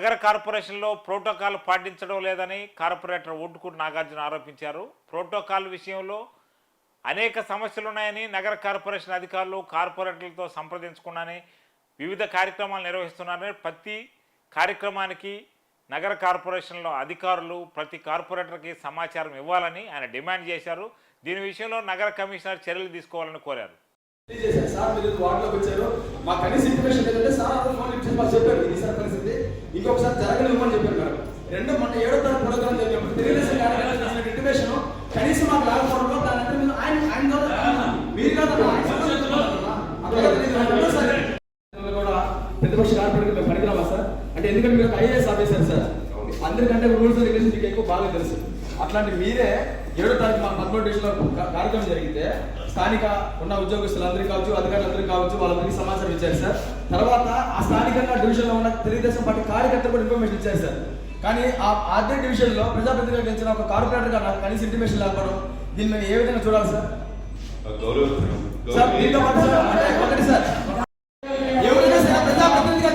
నగర కార్పొరేషన్లో ప్రోటోకాల్ పాటించడం లేదని కార్పొరేటర్ ఒడ్డుకూరు నాగార్జున ఆరోపించారు. ప్రోటోకాల్ విషయంలో అనేక సమస్యలు ఉన్నాయని నగర కార్పొరేషన్ అధికారులు కార్పొరేటర్లతో సంప్రదించుకున్నాని వివిధ కార్యక్రమాలు నిర్వహిస్తున్నారని ప్రతి కార్యక్రమానికి నగర కార్పొరేషన్లో అధికారులు ప్రతి కార్పొరేటర్కి సమాచారం ఇవ్వాలని ఆయన డిమాండ్ చేశారు. దీని విషయంలో నగర కమిషనర్ చర్యలు తీసుకోవాలని కోరారు. సార్ మీరు వార్డులోకి వచ్చారు. కనీస ఇన్ఫర్మేషన్ ఏంటంటే సార్ అందరూ ఫోన్ చెప్పారు ఇంకొకసారి జరగనివ్వమని చెప్పారు మేడం. రెండో మొన్న ఏడో తారీఖు ప్రోగ్రామ్ జరిగినప్పుడు తెలుగుదేశం కార్యక్రమం ఇంటిమేషన్ కనీసం మాకు అంటే మీరు ఆయన ఆయన ద్వారా మీరు కూడా ప్రతిపక్ష కార్పొరేట్ మేము పనికిరామా సార్? అంటే ఎందుకంటే మీరు ఐఏఎస్ ఆఫీసర్ సార్. అందరికంటే రూల్స్ అండ్ రెగ్యులేషన్ మీకు ఎక్కువ బాగా తెలుసు. అట్లాంటి మీరే ఏడో తారీఖు మన పద్మూడు కార్యక్రమం జరిగితే స్థానిక ఉన్న ఉద్యోగస్తులందరికీ కావచ్చు అధికారులందరికీ కావచ్చు వాళ్ళందరికీ సమాచారం ఇచ్చారు సార్. తర్వాత ఆ స్థానికంగా డివిజన్లో ఉన్న తెలుగుదేశం పార్టీ కార్యకర్తలు కూడా ఇన్ఫర్మేషన్ ఇచ్చారు సార్. కానీ ఆ ఆర్థిక డివిజన్లో ప్రజాప్రతినిధులు గెలిచిన ఒక కార్పొరేటర్గా నాకు కనీస ఇంటిమేషన్ లేకపోవడం దీన్ని మేము ఏ విధంగా చూడాలి సార్? సార్. దీంతో పాటు సార్ ఒకటి సార్. ఎవరైనా ప్రజాప్రతినిధిగా